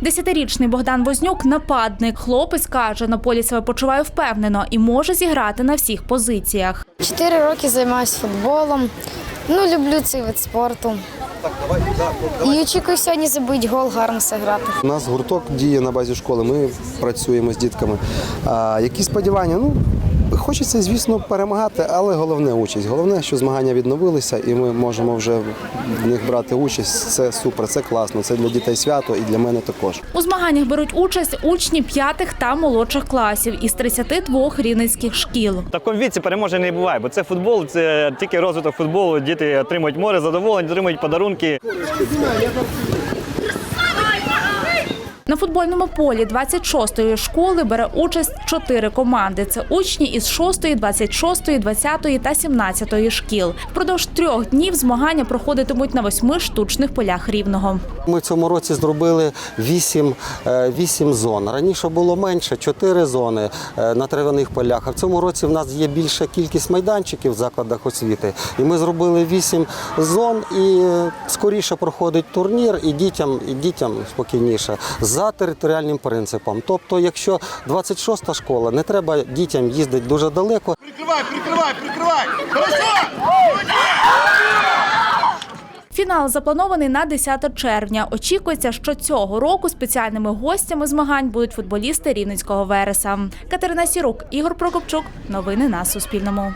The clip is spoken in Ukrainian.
Десятирічний Богдан Вознюк нападник. Хлопець каже, на полі себе почуває впевнено і може зіграти на всіх позиціях. Чотири роки займаюся футболом. Ну, люблю цей вид спорту. І очікую сьогодні забити гол, гарно зіграти. У нас гурток діє на базі школи. Ми працюємо з дітками. А, які сподівання? Ну, хочеться, звісно, перемагати, але головне участь. Головне, що змагання відновилися, і ми можемо вже в них брати участь. Це супер, це класно. Це для дітей свято і для мене також. У змаганнях беруть участь учні п'ятих та молодших класів із 32 рівненських шкіл. В такому віці переможень не буває, бо це футбол, це тільки розвиток футболу. Діти отримують море задоволень, отримують подарунки. На футбольному полі 26-ї школи бере участь чотири команди. Це учні із 6, 26, 20 та 17 шкіл. Впродовж трьох днів змагання проходитимуть на восьми штучних полях рівного. Ми цьому році зробили 8, 8 зон. Раніше було менше 4 зони е, на трав'яних полях. А в цьому році в нас є більша кількість майданчиків в закладах освіти. І ми зробили 8 зон і е, скоріше проходить турнір, і дітям, і дітям спокійніше територіальним принципом. Тобто, якщо 26-та школа, не треба дітям їздити дуже далеко. Прикрывай, прикрывай, прикрывай! Хорошо! Фінал запланований на 10 червня. Очікується, що цього року спеціальними гостями змагань будуть футболісти Рівненського Вереса. Катерина Сірук, Ігор Прокопчук. Новини на Суспільному.